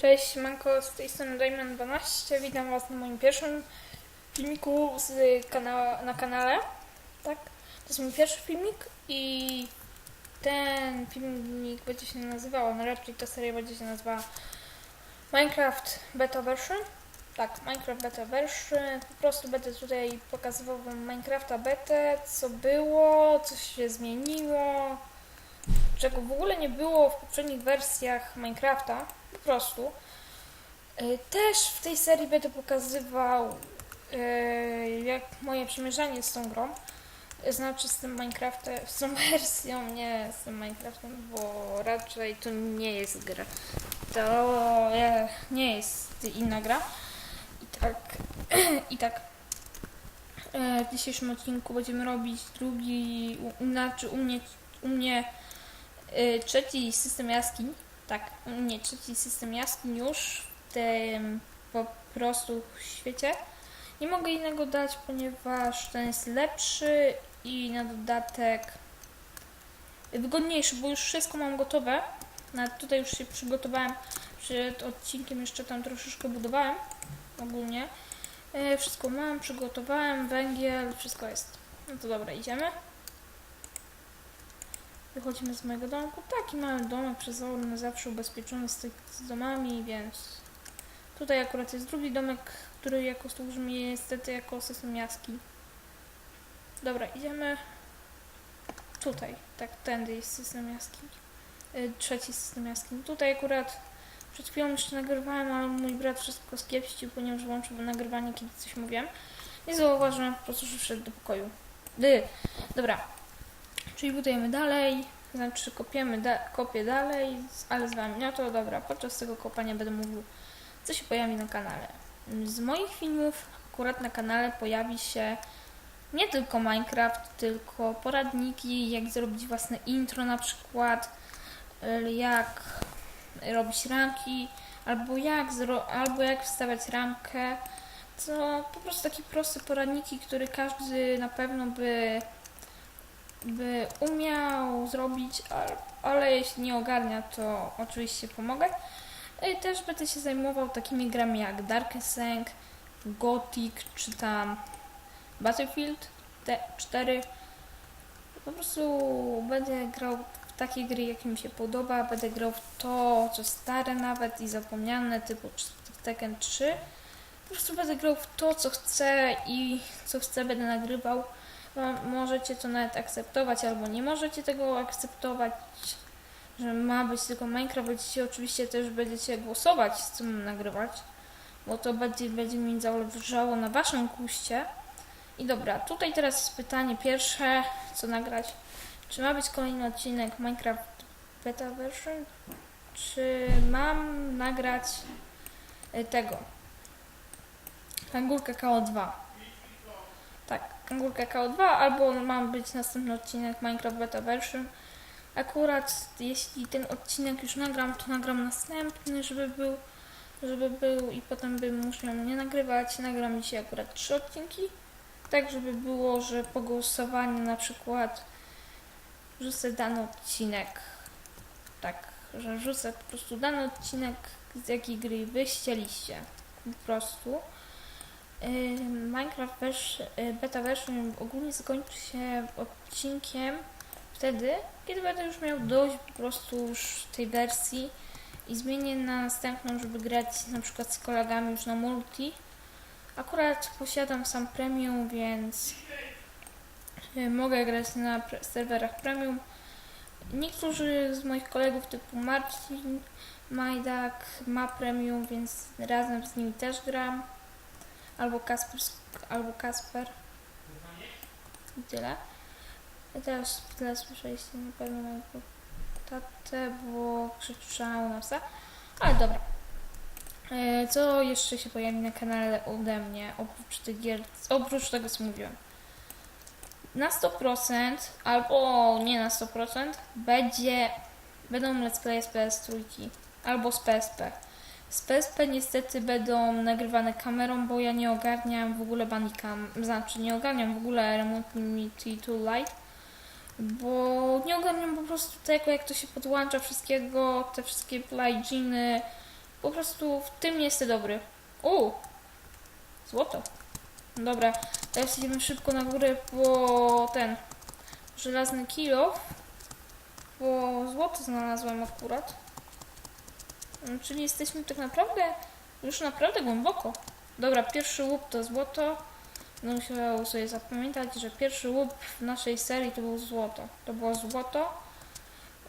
Cześć, Manko, z tej strony Diamond12. Witam Was na moim pierwszym filmiku z kana na kanale. Tak, to jest mój pierwszy filmik i ten filmik będzie się nazywał, no raczej ta seria będzie się nazywała Minecraft Beta Version. Tak, Minecraft Beta Version. Po prostu będę tutaj pokazywał Wam Minecrafta betę, co było, co się zmieniło, czego w ogóle nie było w poprzednich wersjach Minecrafta, po prostu. Y, Też w tej serii będę pokazywał y, jak moje przemierzanie z tą grą, y, znaczy z tym Minecraftem, z tą wersją, nie z tym Minecraftem, bo raczej to nie jest gra. To e, nie jest inna gra. I tak, i tak. e, W dzisiejszym odcinku będziemy robić drugi, znaczy u mnie, u mnie trzeci system jaskiń. Tak, u mnie trzeci system jaskiń już w tym po prostu świecie. Nie mogę innego dać, ponieważ ten jest lepszy i na dodatek wygodniejszy, bo już wszystko mam gotowe. Nawet tutaj już się przygotowałem. Przed odcinkiem jeszcze tam troszeczkę budowałem ogólnie. E, Wszystko mam, przygotowałem, węgiel, wszystko jest. No to dobra, idziemy. Wychodzimy z mojego domku. Taki mały domek przezorny, zawsze ubezpieczony z, tych, z domami, więc tutaj akurat jest drugi domek, który jako służy mi niestety jako system jaskiń. Dobra, idziemy tutaj. Tak, tędy jest system jaskiń. Y, Trzeci system jaskiń. Tutaj akurat przed chwilą jeszcze nagrywałem, ale mój brat wszystko skiepścił, ponieważ włączył nagrywanie, kiedy coś mówiłem. Nie zauważyłem po prostu, że wszedł do pokoju. Dy. Dobra, Czyli budujemy dalej, znaczy kopiemy da kopię dalej, ale z wami. No to dobra, podczas tego kopania będę mówił, co się pojawi na kanale. Z moich filmów akurat na kanale pojawi się nie tylko Minecraft, tylko poradniki, jak zrobić własne intro na przykład, jak robić ramki, albo jak, albo jak wstawiać ramkę. To po prostu takie proste poradniki, które każdy na pewno by by umiał zrobić, al- ale jeśli nie ogarnia, to oczywiście pomogę. I też będę się zajmował takimi grami jak Darkest Gothic czy tam Battlefield te 4. Po prostu będę grał w takie gry, jak mi się podoba. Będę grał w to, co stare nawet i zapomniane, typu Tekken 3. Po prostu będę grał w to, co chcę i co chcę, będę nagrywał. Możecie to nawet akceptować albo nie możecie tego akceptować, że ma być tylko Minecraft, będziecie oczywiście też będziecie głosować, z mam nagrywać, bo to będzie, będzie mi zależało na waszym guście. I dobra, tutaj teraz pytanie pierwsze, co nagrać. Czy ma być kolejny odcinek Minecraft Beta Version? Czy mam nagrać y, tego? Kangurka KO2. Tak, Kangurka KO2, albo ma być następny odcinek Minecraft Beta Version. Akurat jeśli ten odcinek już nagram, to nagram następny, żeby był, żeby był i potem bym musiał nie nagrywać. Nagram dzisiaj akurat trzy odcinki, tak żeby było, że po głosowaniu na przykład rzucę dany odcinek, tak, że rzucę po prostu dany odcinek z jakiej gry wy chcieliście, po prostu. Minecraft wers- yy, beta version ogólnie skończy się odcinkiem wtedy, kiedy będę już miał dość po prostu już tej wersji i zmienię na następną, żeby grać na przykład z kolegami już na multi. Akurat posiadam sam premium, więc yy, mogę grać na serwerach premium. Niektórzy z moich kolegów typu Marcin Majdak ma premium, więc razem z nimi też gram albo Kasper, albo Kasper. I tyle. I teraz w tle słyszeliście na pewno mojego tatę, bo krzyczał na psa. Ale dobra. E, Co jeszcze się pojawi na kanale ode mnie, oprócz tych gier, oprócz tego co mówiłem? Na 100% albo nie na 100% będzie, będą let's play z PS3 albo z PSP. Z PSP niestety będą nagrywane kamerą, bo ja nie ogarniam w ogóle Bandicam, znaczy nie ogarniam w ogóle Remote Unity 2 Lite, bo nie ogarniam po prostu tego, jak to się podłącza wszystkiego, te wszystkie pluginy, Po prostu w tym nie jestem dobry. U! Złoto. Dobra, teraz idziemy szybko na górę po ten żelazny kilo. Bo złoto znalazłem akurat. Mm, Czyli jesteśmy tak naprawdę już naprawdę głęboko. Dobra, pierwszy łup to złoto. No sobie zapamiętać, że pierwszy łup w naszej serii to było złoto. To było złoto.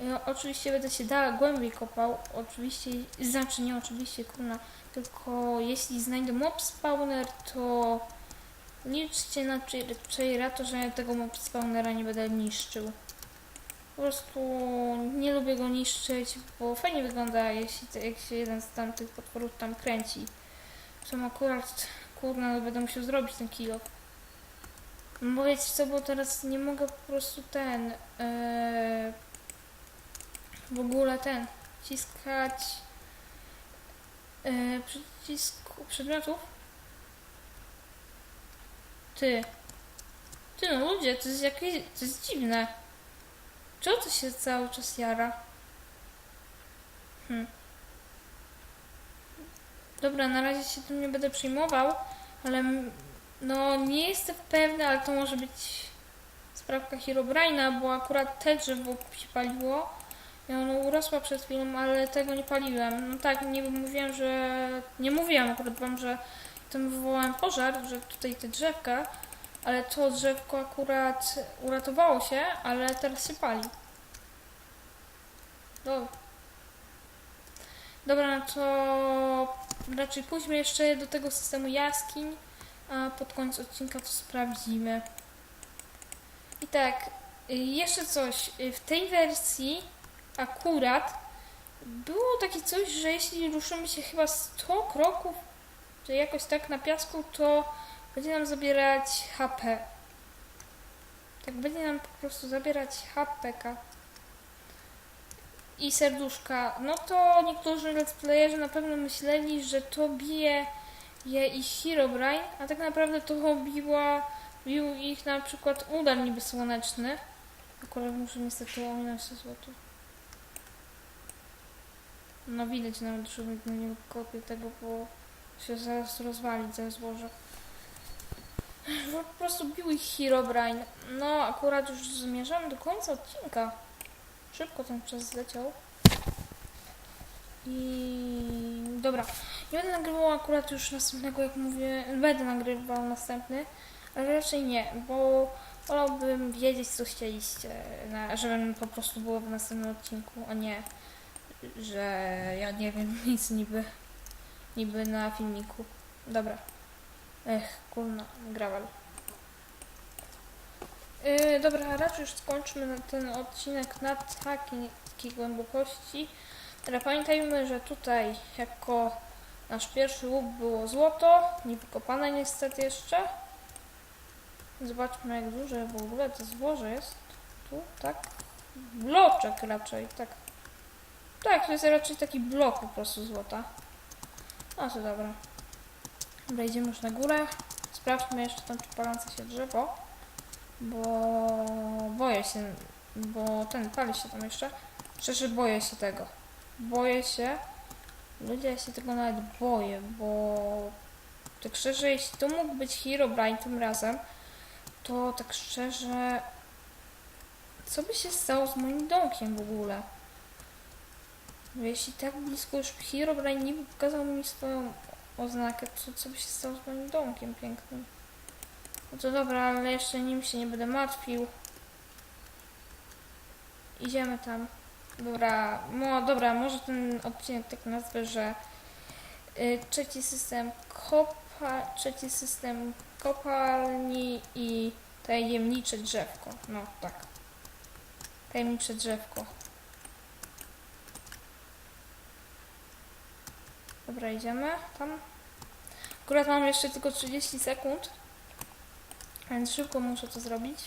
Ja oczywiście będę się dalej głębiej kopał. Oczywiście, znaczy nie oczywiście, kurna. Tylko jeśli znajdę mob spawner, to liczcie na Cheera to, że ja tego mob spawnera nie będę niszczył. Po prostu nie lubię go niszczyć, bo fajnie wygląda, jeśli jak się jeden z tamtych potworów tam kręci. Są akurat, kurna, no będę musiał zrobić ten kilo. Bo wiecie co, bo teraz nie mogę po prostu ten, e, w ogóle ten, wciskać e, przycisku przedmiotów. Ty. Ty no ludzie, to jest jakieś, to jest dziwne. Czemu to się cały czas jara? Hmm. Dobra, na razie się tym nie będę przejmował, ale no nie jestem pewny, ale to może być sprawka Herobrine'a, bo akurat te drzewo się paliło i ono urosła przed chwilą, ale tego nie paliłem. No tak, nie mówiłem, że... Nie mówiłam akurat wam, że tym wywołałem pożar, że tutaj te drzewka, ale to drzewko akurat uratowało się, ale teraz się pali. Dobra. Dobra, no to raczej pójdźmy jeszcze do tego systemu jaskiń, a pod koniec odcinka to sprawdzimy. I tak, jeszcze coś. W tej wersji akurat było takie coś, że jeśli ruszymy się chyba 100 kroków, czy jakoś tak na piasku, to będzie nam zabierać HP. Tak będzie nam po prostu zabierać HPK i serduszka. No to niektórzy let's playerzy na pewno myśleli, że to bije je ich Herobrine, a tak naprawdę to biła, bił ich na przykład udar niby słoneczny. Akurat muszę niestety ominąć to złoto. No widać nawet, że nie kopię tego, bo się zaraz rozwali, zaraz złożę. Po prostu bił ich Herobrine. No, akurat już zmierzamy do końca odcinka. Szybko ten czas zleciał. I dobra, nie będę nagrywał akurat już następnego, jak mówię, będę nagrywał następny, ale raczej nie, bo wolałbym wiedzieć, co chcieliście, na, żebym po prostu było w następnym odcinku, a nie, że ja nie wiem nic niby, niby na filmiku. Dobra. Ech, kurna, grawal. Yy, dobra, raczej już skończmy ten odcinek na takiej, głębokości. Teraz pamiętajmy, że tutaj jako nasz pierwszy łuk było złoto, niewykopane niestety jeszcze. Zobaczmy jak duże w ogóle to złoże jest. Tu, tak? Bloczek raczej, tak. Tak, to jest raczej taki blok po prostu złota. No to dobra. Dobra, idziemy już na górę. Sprawdźmy jeszcze tam, czy palące się drzewo. Bo boję się, bo ten pali się tam jeszcze. Szczerze boję się tego. Boję się. Ludzie, ja się tego nawet boję, bo tak szczerze, jeśli to mógł być Herobrine tym razem, to tak szczerze, co by się stało z moim domkiem w ogóle? Jeśli tak blisko już Herobrine niby pokazał mi swoją oznakę, to co by się stało z moim domkiem pięknym? No to dobra, ale jeszcze nim się nie będę martwił. Idziemy tam. Dobra, no dobra, może ten odcinek tak nazwę, że y, trzeci system kopa, trzeci system kopalni i tajemnicze drzewko. No tak. Tajemnicze drzewko. Dobra, idziemy tam. Akurat mam jeszcze tylko 30 sekund, więc szybko muszę to zrobić.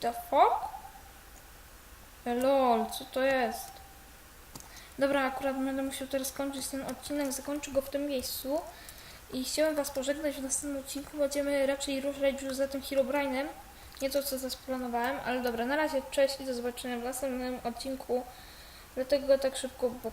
The fuck? Lol, co to jest? Dobra, akurat będę musiał teraz skończyć ten odcinek, zakończę go w tym miejscu. I chciałem Was pożegnać w następnym odcinku. Będziemy raczej ruszać już za tym Herobrine'em. Nie to, co zaplanowałem, ale dobra, na razie cześć i do zobaczenia w następnym odcinku. Dlatego tak szybko, bo